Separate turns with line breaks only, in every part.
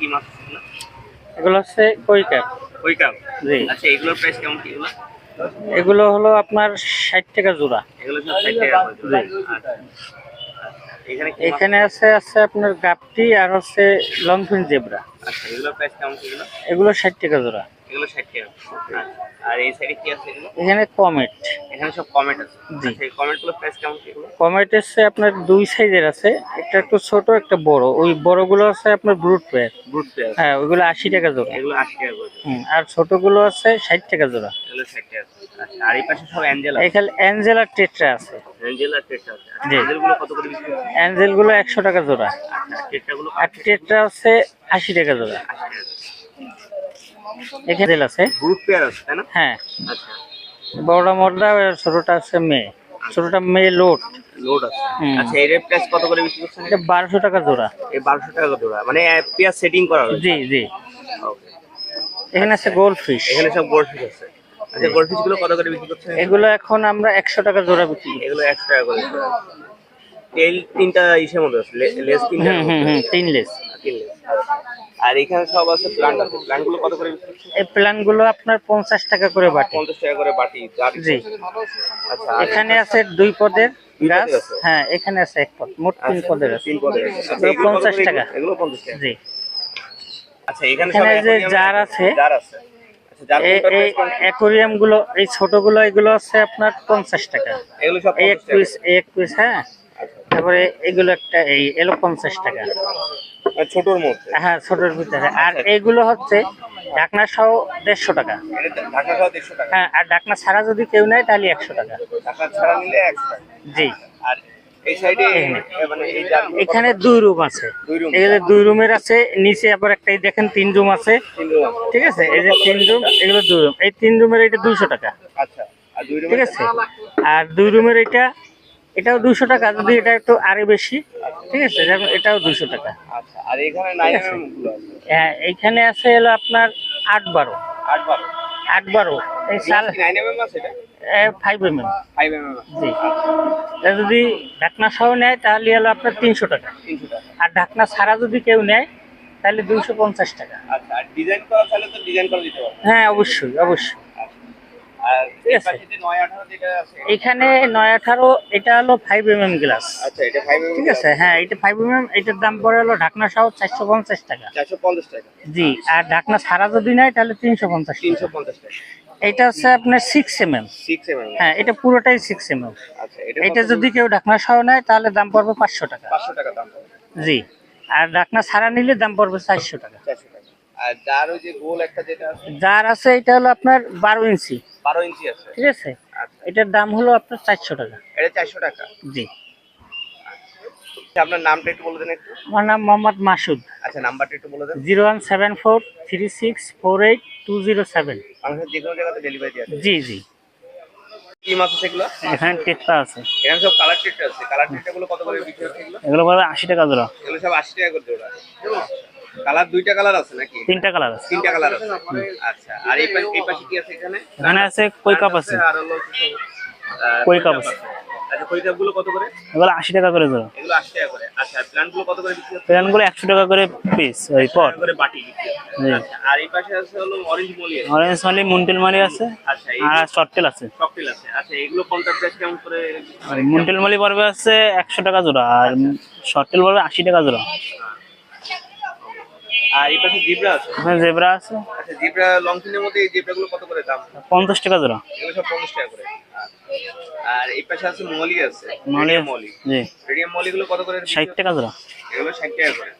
কি মাছ এগুলো?
এগুলো হচ্ছে কই কাপ।
ওই কাপ?
জি।
আচ্ছা এগুলোর প্রাইস কেমন কি এগুলো?
এগুলো হলো আপনার ষাট টাকা জোড়া।
এগুলো সব ষাট টাকা জোড়া। আচ্ছা আচ্ছা। এখানে
এখানে আছে আছে আপনার গাপটি আর হচ্ছে লংফিন জেব্রা।
আচ্ছা এগুলো প্রাইস কেমন এগুলো
ষাট টাকা জোড়া।
এগুলো ষাট টাকা আচ্ছা। আর এই সাইডে কি আছে এগুলো?
এখানে কমেট
এখানে সব কমেন্ট আছে। আচ্ছা এই কমেন্টগুলোর প্রাইস কেমন এগুলো?
কমেট হচ্ছে আপনার দুই সাইজের আছে। একটা একটু ছোট একটা বড়। ওই বড়গুলো আছে আপনার ব্রুট পেয়ার
ব্রুট পেয়ার
হ্যাঁ ওইগুলো আশি টাকা জোড়া।
এগুলো আশি টাকা করে জোড়া।
হুম, আর ছোটগুলো আছে ষাট টাকা জোড়া।
এগুলো ষাট টাকা আচ্ছা আর এই পাশে সব অ্যাঞ্জেল আছে?
এখানে টেট্রা আছে।
অ্যাঞ্জেল আর টেট্রা আছে
জি।
অ্যাঞ্জেলগুলো কত করে বিক্রি
অ্যাঞ্জেলগুলো একশো টাকা জোড়া।
আচ্ছা টেট্রাগুলো
আর টেট্রা হচ্ছে আশি টাকা জোড়া। এখানে আছে।
ব্রুট পেয়ার আছে তাই না?
হ্যাঁ।
আচ্ছা।
বড়টা মর্দা ছোটটা আছে মেয়ে ছোটটা মেয়ে লোড।
লোড আছে। আচ্ছা এর প্রাইস কত করে বিক্রি করছেন?
এটা বারোশো টাকা জোড়া।
এই বারোশো টাকা জোড়া। মানে পেয়ার সেটিং করা হয়েছে।
জি জি. এখানে আছে গোল্ড ফিশ
এখানে সব গোল্ডফিশ আছে। আচ্ছা গোল্ডফিশগুলো কত করে বিক্রি করছেন?
এগুলো এখন আমরা একশো টাকা জোড়া বিক্রি করি
এগুলো একশো টাকা করে তেল তিনটা ইসের মধ্যে আছে লেস তিনটা
হুম হুম তিন লেস।
তিন লেস। আর এখানে সব আছে প্লান্ট আছে। প্লান্টগুলো কত করে?
এই প্ল্যানগুলো আপনার পঞ্চাশ টাকা করে বাটে।
পঞ্চাশ টাকা করে বাটি।
জি।
আচ্ছা
এখানে আছে দুই পদের গাছ। হ্যাঁ এখানে আছে এক পদ। মোট তিন
আচ্ছা,
পদের আছে।
তিন পদের আছে। আচ্ছা,
এগুলো
এগুলো
50 টাকা।
এগুলো? এগুলো পঞ্চাশ টাকা।
জি।
আচ্ছা এখানে
যে জার আছে,
জার আছে। আচ্ছা
এই
কোনটার
এই? অ্যাকোরিয়ামগুলো এই এগুলো আছে আপনার পঞ্চাশ টাকা।
এগুলো সব
এক পিস এক পিস হ্যাঁ। তারপরে এগুলো একটা এই এলো পঞ্চাশ টাকা।
আর ছোটর মধ্যে?
হ্যাঁ ছোটোর ভিতরে। আর এইগুলো হচ্ছে ঢাকনা সহ দেড়শো টাকা।
এটা সহ দেড়শো টাকা?
হ্যাঁ আর ঢাকনা ছাড়া যদি কেউ নেয় তাহলে একশো টাকা।
ঢাকা ছাড়া নিলে একশো টাকা।
জি।
আর এই সাইডে মানে
এখানে দুই রুম আছে।
দুই
দুই রুমের আছে নিচে আবার একটা দেখেন তিন রুম আছে। ঠিক আছে? এই যে তিন রুম এগুলো দুই রুম। এই তিন রুমের এটা দুইশো টাকা।
আচ্ছা।
ঠিক আছে? আর দুই রুমের এটা এটাও দুশো টাকা যদি এটা একটু আরে বেশি ঠিক আছে? যেমন এটাও দুশো টাকা।
আচ্ছা আর এখানে
হ্যাঁ এইখানে আছে হলো আপনার আট বারো।
আট বারো?
আট বারো। এই সাল five M M
M
G. এটা যদি ঢাকনা সহ নেয় তাহলে হলো আপনার তিনশো টাকা। আর ঢাকনা ছাড়া যদি কেউ নেয় তাহলে দুইশো পঞ্চাশ টাকা।
আচ্ছা
হ্যাঁ অবশ্যই অবশ্যই। এখানে নয় আঠারো এটা হলো ফাইভ এম এম গ্লাস
আচ্ছা ফাইভ এম
ঠিক আছে হ্যাঁ এটা ফাইভ এম এম এটার দাম পড়ে হলো ঢাকনা সহ চারশো পঞ্চাশ টাকা। জি আর ঢাকনা ছাড়া যদি তাহলে তিনশো পঞ্চাশ
তিনশো পঞ্চাশ টাকা।
এটা হচ্ছে আপনার সিক্স এম এম হ্যাঁ এটা পুরোটাই সিক্স এম এম
আচ্ছা এটা
এটা যদি কেউ ঢাকনা সহ নেয় তাহলে দাম পড়বে পাঁচশো টাকা।
পাঁচশো টাকা দাম
জি আর ঢাকনা ছাড়া নিলে দাম পড়বে চারশো টাকা।
চারশো টাকা। আর যার ওই যে গোল একটা যেটা আছে
আছে এটা হলো আপনার বারো ইঞ্চি।
বারো ইঞ্চি আছে।
ঠিক আছে?
আচ্ছা।
এটার দাম হলো আপনার চারশো টাকা।
এটা চারশো টাকা?
জি।
আচ্ছা, আপনার নামটা একটু বলে দেন একটু।
আমার নাম মোহাম্মদ মাসুদ।
আচ্ছা নাম্বারটা একটু বলে দেন।
Zero one seven four three six four eight two zero seven.
যে কোনো জায়গাতে ডেলিভারি
জি জি।
কি মাছ আছে এগুলো?
এখানে টেট্রা আছে।
এখানে সব কালার আছে। কালার টেটটা গুলো কত করে বিক্রি হচ্ছে এগুলো?
এগুলো পড়বে আশি টাকা জোড়া।
এগুলো সব আশি টাকা করে জোড়া। কালার দুইটা কালার আছে নাকি?
তিনটা কালার আছে।
তিনটা কালার আছে। আচ্ছা আর এই পাশে এই পাশে কি আছে এখানে?
এখানে আছে কই কাপ আছে?
আর হলো
কই কাপ আছে।
আচ্ছা কই কাপগুলো কত করে?
এগুলো আশি টাকা করে জোড়া।
এগুলো আশি টাকা করে। আচ্ছা প্ল্যান্টগুলো কত করে বিক্রি হচ্ছে?
প্যানগুলো একশো টাকা করে পিস ওই পর
করে বাটি বিক্রি হচ্ছে।
জি।
আচ্ছা আর এই পাশে আছে হলো অরেঞ্জ মলি আছে।
অরেঞ্জ মালি মুন্টেল মালি আছে।
আচ্ছা
আর আছে।
ককটেল আছে। আচ্ছা এগুলো কোনটা প্রাইস কেমন করে?
আর মুন্টেল মালি পড়বে আছে একশো টাকা জোড়া আর শর্টেল পড়বে আশি টাকা জোড়া।
আর এই পাশে জিব্রা আছে?
এখানে জেব্রা আছে।
আচ্ছা জিব্রা লং ফিনের মধ্যে এই জিব্রা গুলো কত করে দাম?
পঞ্চাশ টাকা জোড়া।
এগুলো সব পঞ্চাশ টাকা করে। আর এই পাশে আছে মলি আছে।
মলি
মলি।
জি।
রেডিয়াম মলি গুলো কত করে বিক্রি
ষাট
হচ্ছে?
টাকা জোড়া।
এগুলো ষাট টাকা করে।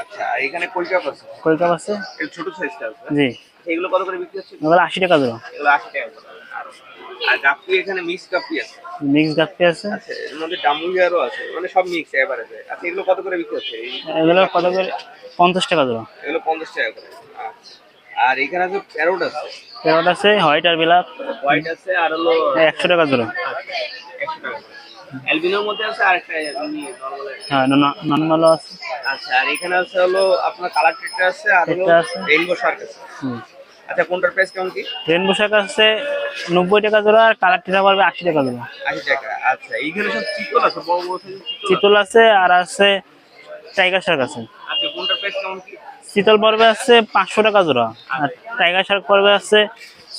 আচ্ছা আর এখানে কই কাপ আছে?
কই কাপ আছে?
এগুলো ছোট সাইজটা আছে।
জি।
এগুলো কত করে বিক্রি হচ্ছে?
এগুলো আশি টাকা জোড়া।
এগুলো আশি টাকা করে। আর গাপ্পি এখানে মিক্স গাপ্পি আছে।
মিক্স গাপ্পি আছে?
আচ্ছা এর মধ্যে ডামুইয়ারও আছে মানে সব মিক্স এভারেজে আচ্ছা এগুলো কত করে বিক্রি হচ্ছে?
এগুলো কত করে? পঞ্চাশ টাকা জোড়া
এগুলো পঞ্চাশ টাকা করে। আচ্ছা আর এখানে আছে প্যারোট আছে?
প্যারট আছে হোয়াইট আর বিলাক
হোয়াইট আছে আর হলো
একশো টাকা জোড়া
একশো টাকা অ্যালবিনোর মধ্যে আছে আর একটা এমনি নর্মাল
হ্যাঁ নন ভালো আছে।
আচ্ছা আর এখানে আছে হলো আপনার কালার টেট্রা আছে আর হলো। রেইনবো শার্ক আছে।
হুম।
আচ্ছা কোনটার প্রাইস কেমন কি?
রেনবো শাক আছে নব্বই টাকা জোড়া আর কালার টিরা পড়বে আশি টাকা জোড়া।
আশি টাকা আচ্ছা এইখানে সব চিতল আছে বড় বড় চিতল আছে।
আর আছে টাইগার শাক আছে।
আচ্ছা কোনটার প্রাইস কেমন কি?
শীতল পর্বে আছে পাঁচশো টাকা জোড়া আর টাইগার শার্ক পর্বে আছে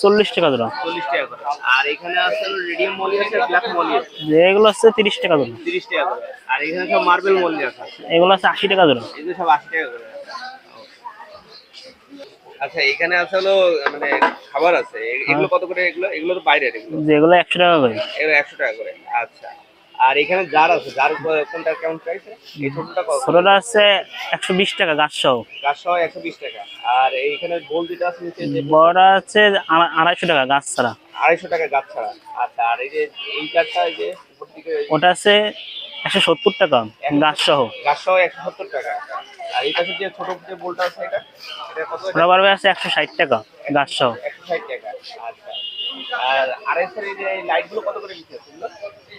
চল্লিশ টাকা জোড়া।
চল্লিশ টাকা আর এখানে আছে রেডিয়াম মলি আছে ব্ল্যাক মলি আছে?
এগুলো আছে তিরিশ টাকা জোড়া।
তিরিশ টাকা আর এখানে সব মার্বেল মলি আছে?
এগুলো আছে আশি টাকা জোড়া।
এগুলো সব আশি টাকা করে আচ্ছা এখানে আছে হলো মানে খাবার আছে। এগুলো কত করে? এগুলো এগুলো তো বাইরের এগুলো।
যেগুলো একশো টাকা করে।
এগুলো একশো টাকা করে আচ্ছা। আর এখানে জার আছে জার কোনটা কেমন প্রাইস এই ছোটটা কত?
ছোটটা আছে একশো বিশ টাকা গাছ সহ।
গাছ সহ একশো বিশ টাকা। আর এইখানে গোল যেটা আছে নিচে যে
বড়টা আছে আড়া- আড়াইশো টাকা গাছ ছাড়া।
আড়াইশো টাকা গাছ ছাড়া। আচ্ছা আর এই যে এই কাঠটা এই যে উপর দিকে
ওটা আছে একশো সত্তর টাকা গাছ সহ।
গাছ সহ একশো সত্তর টাকা। আর এই পাশে যে ছোট যে বোলটা আছে এটা এটা কত
ওটা পারবে আছে একশো ষাট টাকা গাছ সহ।
টাকা আচ্ছা। আর আড়াইশোর এই যে লাইটগুলো কত করে বিক্রি হচ্ছে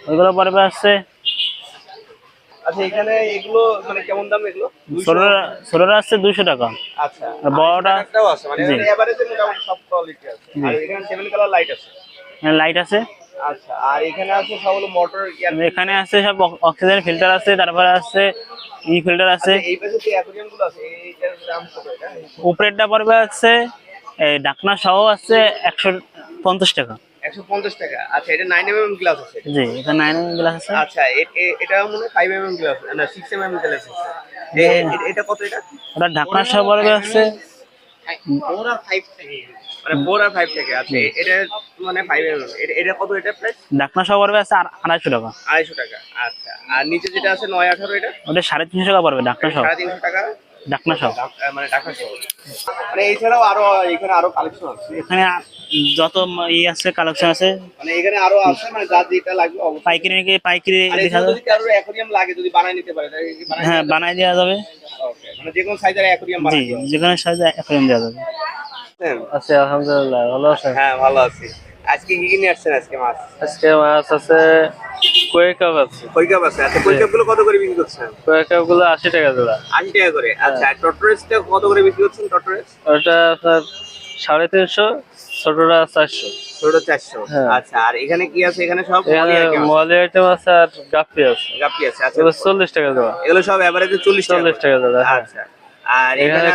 ওইগুলো পারবে আছে
আচ্ছা এখানে এগুলো মানে কেমন দাম এগুলো?
ছোটটা ছোটটা আছে দুশো টাকা।
আচ্ছা
বড়টা-
আছে মানে এভারেজে মোটামুটি সব কোয়ালিটি আছে। আর এখানে সেভেন কালার লাইট আছে।
লাইট আছে।
আচ্ছা আর এখানে আছে সব হলো মোটর
এখানে আছে সব অক্সিজেন ফিল্টার আছে তারপরে আছে ই ফিল্টার আছে।
এই পাশে যে অ্যাকোয়ারিয়ামগুলো আছে এইটার দাম কত এটা?
উপরেরটা পড়বে আছে এই ডাকনা সহ আছে একশো পঞ্চাশ টাকা।
একশো পঞ্চাশ টাকা। আচ্ছা এটা এম গ্লাস আছে
জি এটা নাইন গ্লাস আছে।
আচ্ছা এটা মনে গ্লাস না আছে। এ- এটা কত এটা?
ওটা ঢাকনা সহ পড়বে আছে।
আর মানে ফোর আর ফাইভ থেকে আচ্ছা এটা মানে ফাইভ এম এম এটা কত এটা প্রাইস
ডাকনা সহ পড়বে আছে আড়াইশো টাকা।
আড়াইশো টাকা। আচ্ছা। আর নিচে যেটা আছে নয় আঠারো এটা?
ওটা সাড়ে তিনশো টাকা পড়বে ডাকনা সহ।
সাড়ে তিনশো টাকা?
ডাকনা সহ।
মানে সহ। মানে এছাড়াও আরও এখানে আরও কালেকশন আছে।
এখানে যত ই আছে কালেকশন আছে।
মানে এখানে আরও আছে মানে যেটা লাগবে
পাইকারি নাকি পাইকারি দেখা যাবে।
যদি কারোর অ্যাকোরিয়াম লাগে যদি বানায় নিতে পারে
হ্যাঁ বানাই দেওয়া যাবে।
মানে যে কোনো সাইজের অ্যাকোরিয়াম
জি
বানাই দেওয়া
যেখানে সাইজ এখন দেওয়া যাবে।
যাবে।
আছে আলহামদুলিল্লাহ ভালো আছেন?
হ্যাঁ ভালো আছি। আজকে কি কি নিয়ে আসছেন আজকে মাছ?
আজকে মাছ আছে কই কাপ আছে?
কৈকাপ আছে? আচ্ছা কৈকাপগুলো কত করে বিক্রি করছেন?
কই কাপগুলো আশি টাকা জোড়া।
টাকা করে। আচ্ছা আর টটরেসটা কত করে বিক্রি করছেন টটরেস
ওটা আপনার সাড়ে তিনশো ছোটটা চারশো।
ছোট চারশো।
হ্যাঁ।
আচ্ছা আর এখানে কি আছে? এখানে সব
এখানে মলি আইটেম আছে আর গাপ্পি আছে।
গাপ্পি আছে আচ্ছা।
টাকা জোড়া।
এগুলো সব এভারেজে চল্লিশ
চল্লিশ টাকা জোড়া হ্যাঁ।
আচ্ছা। আর
এখানে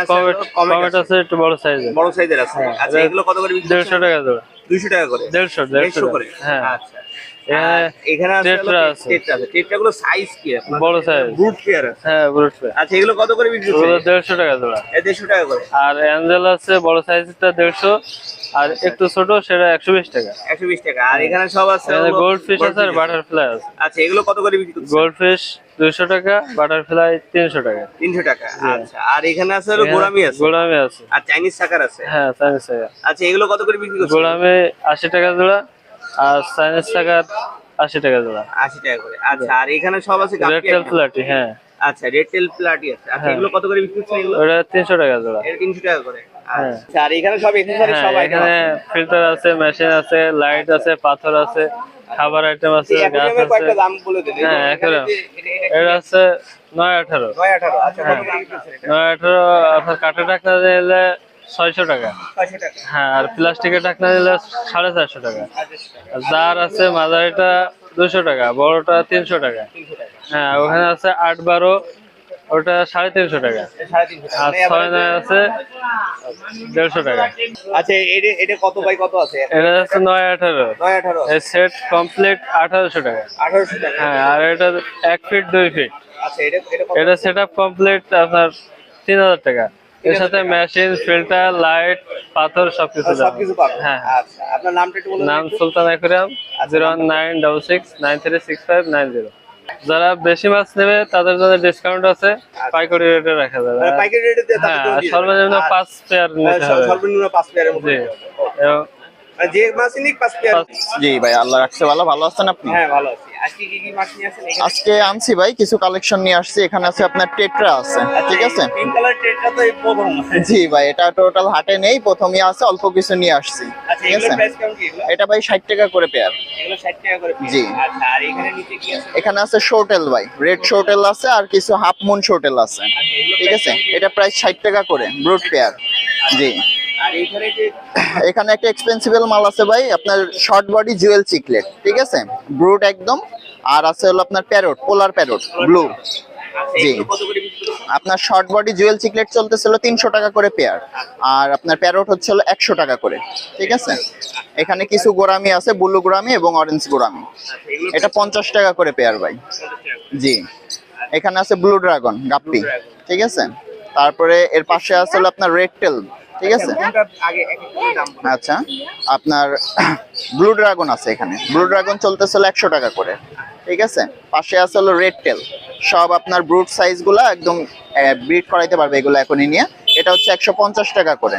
কমেট আছে একটু বড় সাইজের
বড় সাইজের আছে। আচ্ছা এগুলো কত করে বিক্রি
দেড়শো টাকা জোড়া
দুইশো টাকা করে?
দেড়শো
দেড়শো
দেড়শো
করে?
হ্যাঁ।
আচ্ছা।
এখানে
আছে
টেট্রা আছে।
টেট্রা গুলো সাইজ কি
বড় size।
ব্রুট পেয়ার আছে।
হ্যাঁ
আচ্ছা এগুলো কত করে বিক্রি করছে
টাকা জোড়া।
টাকা করে।
আর অ্যাঞ্জেল আছে বড় সাইজটা দেড়শো। আর একটু ছোট সেটা একশো বিশ টাকা।
একশো বিশ টাকা। আর এখানে সব আছে
গোল্ড ফিশ আছে আর বাটারফ্লাই আছে।
আচ্ছা এগুলো কত করে বিক্রি করছে
গোল্ড ফিশ টাকা বাটারফ্লাই তিনশো টাকা।
তিনশো টাকা আচ্ছা। আর এখানে আছে হলো আছে?
আছে।
আর চাইনিজ সাকার আছে?
হ্যাঁ চাইনিজ
আচ্ছা এগুলো কত করে বিক্রি করছে
টাকা জোড়া আর চাইনিজ টাকা আশি টাকা জোড়া
আশি টাকা করে। আচ্ছা আর এখানে সব আছে
রেড টেল প্লাটি হ্যাঁ।
আচ্ছা রেড টেল প্লাটি আছে। আচ্ছা
হ্যাঁ।
এগুলো কত করে বিক্রি এগুলো?
ওটা তিনশো টাকা জোড়া
এটা তিনশো টাকা করে।
হ্যাঁ।
আচ্ছা আর এখানে সব এক্সেসরি
হ্যাঁ
সব আইটেম
এখানে ফিল্টার আছে মেশিন আছে লাইট আছে পাথর আছে খাবার আইটেম আছে গাছ আছে।
দাম বলে দিন
হ্যাঁ,
এখানে এটা-
আছে নয় আঠারো।
নয় আঠারো। আচ্ছা কত করছে এটা?
নয় আঠারো আপনার কাঠের ঢাকনা দিলে ছয়শো টাকা। হ্যাঁ আর প্লাস্টিকের ঢাকনা দিলে সাড়ে চারশো টাকা। যার আছে মাঝারিটা দুশো টাকা বড়টা তিনশো টাকা। হ্যাঁ ওখানে আছে আট বারো ওটা সাড়ে তিনশো টাকা। আর ছয় নয় আছে দেড়শো টাকা।
আচ্ছা এটা কত বাই কত আছে?
এটা আছে নয় আঠারো।
নয় আঠারো।
সেট কমপ্লিট আঠারোশো টাকা।
আঠারোশো টাকা।
হ্যাঁ আর এটা এক ফিট দুই ফিট।
আচ্ছা এটা
সেট আপ কমপ্লিট আপনার তিন হাজার টাকা। এর সাথে মেশিন ফিল্টার লাইট পাথর সবকিছু
সবকিছু পাবেন।
হ্যাঁ।
আচ্ছা আপনার নামটা একটু বলুন
নাম সুলতান ফাইভ নাইন জিরো যারা বেশি মাছ নেবে তাদের জন্য ডিসকাউন্ট আছে। পাইকারি রেটে রাখা যাবে।
মানে পাইকারি রেটে দিয়ে
হ্যাঁ আর সর্বনিম্ন পাঁচ পেয়ার নিতে হবে।
সর্বনিম্ন পাঁচ পেয়ারের মতো
জি। এবং
মানে যে মাছ নিক পাঁচ পেয়ার
জি ভাই আল্লাহ রাখছে। ভালো ভালো আছেন আপনি?
হ্যাঁ ভালো আছি। আজকে কি কি মাছ নিয়ে আসেন
আজকে আনছি ভাই কিছু কালেকশন নিয়ে আসছি। এখানে আছে আপনার টেট্রা আছে। ঠিক আছে? জি ভাই এটা টোটাল হাটে নেই প্রথমই আছে অল্প কিছু নিয়ে আসছি।
আচ্ছা
ঠিক আছে? এটা ভাই ষাট টাকা করে পেয়ার
এগুলো 60 টাকা করে piece।
জি।
আচ্ছা আর এখানে নিচে কি আছে?
এখানে আছে শোটেল ভাই রেড শোটেল আছে আর কিছু হাফ মুন শোটেল আছে।
আচ্ছা
ঠিক আছে? এটা প্রাইস ষাট টাকা করে ব্রুট পেয়ার জি।
এখানে
একটা এক্সপেন্সিবল মাল আছে ভাই আপনার শর্ট বডি জুয়েল চিকলেট ঠিক আছে? ব্রুট একদম। আর আছে হলো আপনার প্যারট পোলার প্যারট ব্লু জি? আপনার শর্ট বডি জুয়েল চিকলেট চলতেছিল তিনশো টাকা করে পেয়ার আর আপনার প্যারট হচ্ছিল একশো টাকা করে ঠিক আছে? এখানে কিছু গোরামি আছে ব্লু গোরামি এবং অরেঞ্জ গোরামি।
আচ্ছা,
এটা পঞ্চাশ টাকা করে পেয়ার ভাই। জি। এখানে আছে ব্লু ড্রাগন গাপ্পি ঠিক আছে? তারপরে এর পাশে আছে হলো আপনার রেড টেল ঠিক আছে। আচ্ছা আপনার ব্লু ড্রাগন আছে এখানে। ব্লু ড্রাগন চলতেছিল একশো টাকা করে, ঠিক আছে? পাশে আছে হলো রেড টেল সব আপনার ব্রুট সাইজগুলা একদম ব্রিড করাইতে পারবে এগুলো এখনই নিয়ে। এটা হচ্ছে একশো পঞ্চাশ টাকা করে।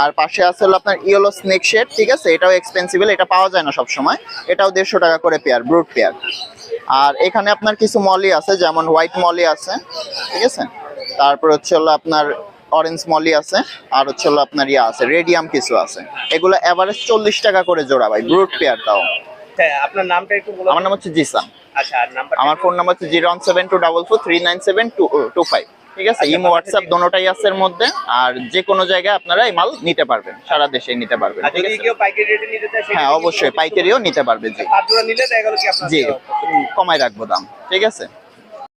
আর পাশে আছে হলো আপনার ইয়েলো স্নেক শেড ঠিক আছে? এটাও এক্সপেন্সিবল এটা পাওয়া যায় না সব সময় এটাও দেড়শো টাকা করে পেয়ার ব্রুট পেয়ার আর এখানে আপনার কিছু মলি আছে, যেমন হোয়াইট মলি আছে, ঠিক আছে? তারপর হচ্ছে হলো আপনার অরেঞ্জ মলি আছে আর হচ্ছে হলো আপনার ইয়া আছে রেডিয়াম কিছু আছে। এগুলো এভারেজ চল্লিশ টাকা করে জোড়া ভাই ব্রুট পেয়ার তাও।
আপনার নামটা একটু বলুন।
আমার নাম হচ্ছে জিসান।
আচ্ছা আর
আমার ফোন নাম্বার হচ্ছে zero one seven two double four three nine seven two two five. ঠিক আছে? ইমো হোয়াটসঅ্যাপ দোনোটাই আছে এর মধ্যে আর যে কোনো জায়গায় আপনারা এই মাল নিতে পারবেন সারা দেশে নিতে পারবেন ঠিক আছে?
কেউ পাইকারি রেটে নিতে চায়
হ্যাঁ অবশ্যই পাইকারিও নিতে পারবে জি।
পাঁচ জোড়া নিলে দেখা গেল কি আপনার
জি কমাই রাখব দাম ঠিক আছে?